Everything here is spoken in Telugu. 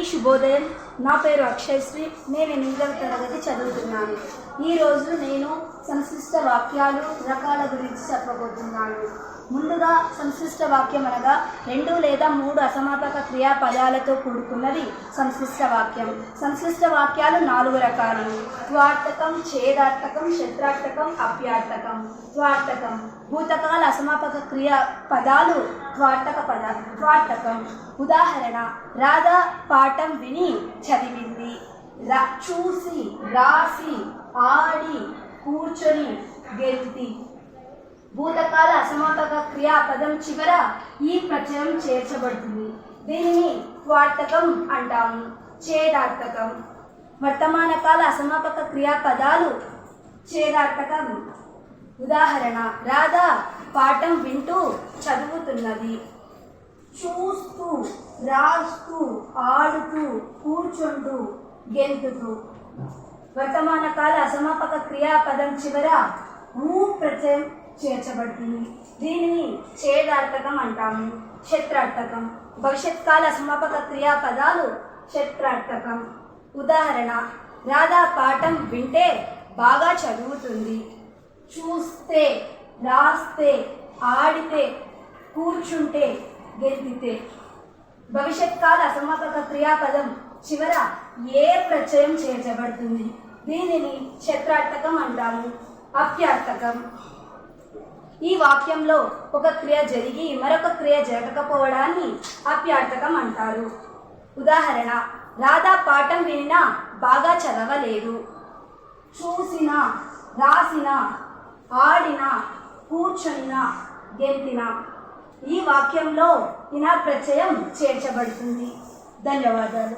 అందరికీ శుభోదయం. నా పేరు అక్షయశ్రీ నేను ఎనిమిదవ తరగతి చదువుతున్నాను. ఈరోజు నేను సంశ్లిష్ట వాక్యాలు రకాల గురించి చెప్పబోతున్నాను. ముందుగా సంశ్లిష్ట వాక్యం అనగా రెండు లేదా మూడు అసమాపక క్రియాపదాలతో కూడుకున్నది సంశ్లిష్ట వాక్యం. సంశ్లిష్ట వాక్యాలు నాలుగు రకాలు. త్వార్థకం ఛేదార్థకం శత్రార్థకం అప్యార్థకం త్వార్థకం భూతకాల అసమాపక క్రియా పదాలు త్వార్థక పద త్వార్థకం ఉదాహరణ రాధా పాఠం విని చదివింది. రా చూసి రాసి ఆడి కూర్చొని గెలితి భూతకాల అసమాపక క్రియాపదం చివర ఈ ప్రత్యయం చేర్చబడుతుంది. దీనిని త్వార్థకం అంటాము. ఛేదార్థకం. వర్తమాన కాల అసమాపక క్రియాపదాలు ఛేదార్థకం. ఉదాహరణ రాధ పాఠం వింటూ చదువుతున్నది. చూస్తూ రాస్తూ ఆడుతూ కూర్చుంటూ గెంతుతూ. వర్తమాన కాల అసమాపక క్రియాపదం చివర ఊ ప్రత్యయం చేర్చబడుతుంది. దీనిని ఛేదార్థకం అంటాము. క్షత్రార్థకం భవిష్యత్ కాల అసమాపక క్రియాపదాలు క్షత్రార్థకం ఉదాహరణ రాధా పాఠం వింటే బాగా చదువుతుంది. చూస్తే రాస్తే ఆడితే కూర్చుంటే గెలిపితే భవిష్యత్ కాల అసమాపక క్రియాపదం చివర ఏ ప్రత్యయం చేర్చబడుతుంది? దీనిని క్షత్రార్థకం అంటాము. అప్యార్థకం ఈ వాక్యంలో ఒక క్రియ జరిగి మరొక క్రియ జరగకపోవడాన్ని అప్యార్థకం అంటారు. ఉదాహరణ రాధా పాఠం వినినా బాగా చదవలేదు. చూసిన రాసిన ఆడిన కూర్చున్న గెంతిన. ఈ వాక్యంలో ఇనా ప్రత్యయం చేర్చబడుతుంది. ధన్యవాదాలు.